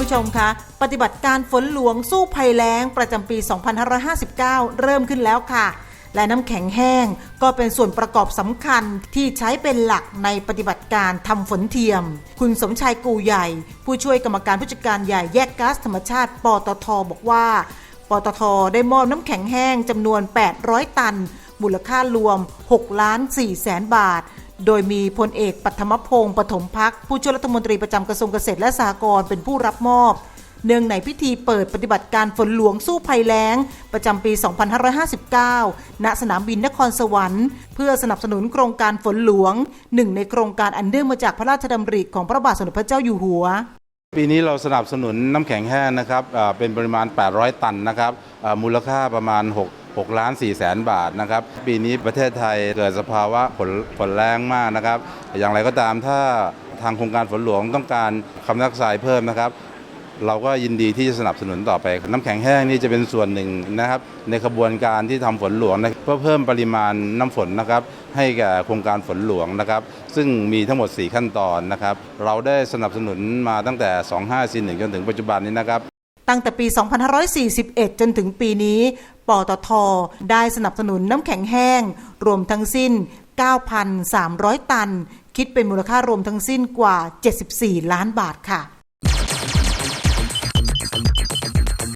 ผู้ชมคะปฏิบัติการฝนหลวงสู้ภัยแล้งประจำปี 2559 เริ่มขึ้นแล้วค่ะ และน้ำแข็งแห้งก็เป็นส่วนประกอบสำคัญที่ใช้เป็นหลักในปฏิบัติการทำฝนเทียม คุณสมชายกูใหญ่ ผู้ช่วยกรรมการผู้จัดการใหญ่แยกก๊าซธรรมชาติ ปตทบอกว่า ปตทได้มอบน้ำแข็งแห้งจำนวน 800 ตัน มูลค่ารวม 6 ล้าน4แสนบาท โดยมีพลเอกปัทมพงศ์ปฐมพักผู้ช่วยรัฐมนตรีประจำกระทรวงเกษตรและสหกรณ์เป็นผู้รับมอบ เนื่องในพิธีเปิดปฏิบัติการฝนหลวงสู้ภัยแล้ง ประจำปี 2559 ณ สนามบินนครสวรรค์ เพื่อสนับสนุนโครงการฝนหลวง หนึ่งในโครงการอันเนื่องมาจากพระราชดำริของพระบาทสมเด็จพระเจ้าอยู่หัวปีนี้เราสนับสนุนน้ำแข็งแห้งนะครับเป็นปริมาณ 800 ตันนะครับมูลค่าประมาณ 6ล้าน4แสนบาทนะครับ ปีนี้ประเทศไทยเกิดสภาวะฝนฝนแรงมากนะครับ อย่างไรก็ตามถ้าทางโครงการฝนหลวงต้องการคำนักทรายเพิ่มนะครับ เราก็ยินดีที่จะสนับสนุนต่อไป น้ำแข็งแห้งนี่จะเป็นส่วนหนึ่งนะครับ ในขบวนการที่ทำฝนหลวงนะเพื่อเพิ่มปริมาณน้ำฝนนะครับ ให้แก่โครงการฝนหลวงนะครับ ซึ่งมีทั้งหมด 4 ขั้นตอนนะครับ เราได้สนับสนุนมาตั้งแต่ 2541จนถึงปัจจุบันนี้นะครับ ตั้งแต่ปี 2541 จนถึงปีนี้ ปตท ได้สนับสนุนน้ำแข็งแห้ง รวมทั้งสิ้น 9,300 ตัน คิดเป็นมูลค่ารวมทั้งสิ้นกว่า 74 ล้านบาทค่ะ